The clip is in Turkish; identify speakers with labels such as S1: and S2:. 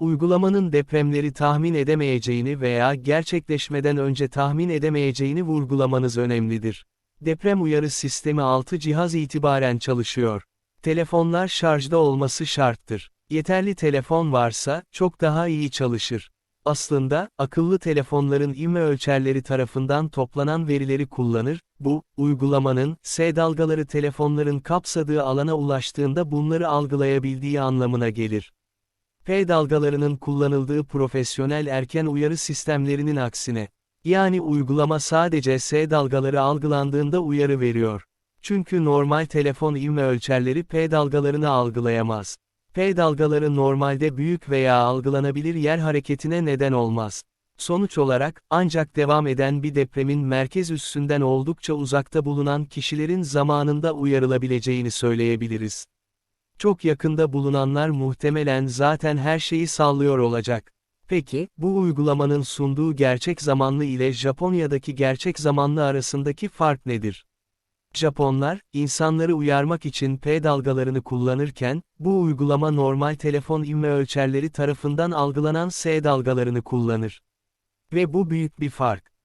S1: Uygulamanın depremleri tahmin edemeyeceğini veya gerçekleşmeden önce tahmin edemeyeceğini vurgulamanız önemlidir. Deprem uyarı sistemi 6 cihaz itibaren çalışıyor. Telefonlar şarjda olması şarttır. Yeterli telefon varsa, çok daha iyi çalışır. Aslında, akıllı telefonların ivme ölçerleri tarafından toplanan verileri kullanır, bu, uygulamanın, S dalgaları telefonların kapsadığı alana ulaştığında bunları algılayabildiği anlamına gelir. P dalgalarının kullanıldığı profesyonel erken uyarı sistemlerinin aksine. Yani uygulama sadece S dalgaları algılandığında uyarı veriyor. Çünkü normal telefon ivme ölçerleri P dalgalarını algılayamaz. P dalgaları normalde büyük veya algılanabilir yer hareketine neden olmaz. Sonuç olarak, ancak devam eden bir depremin merkez üssünden oldukça uzakta bulunan kişilerin zamanında uyarılabileceğini söyleyebiliriz. Çok yakında bulunanlar muhtemelen zaten her şeyi sallıyor olacak. Peki, bu uygulamanın sunduğu gerçek zamanlı ile Japonya'daki gerçek zamanlı arasındaki fark nedir? Japonlar, insanları uyarmak için P dalgalarını kullanırken, bu uygulama normal telefon ivme ölçerleri tarafından algılanan S dalgalarını kullanır. Ve bu büyük bir fark.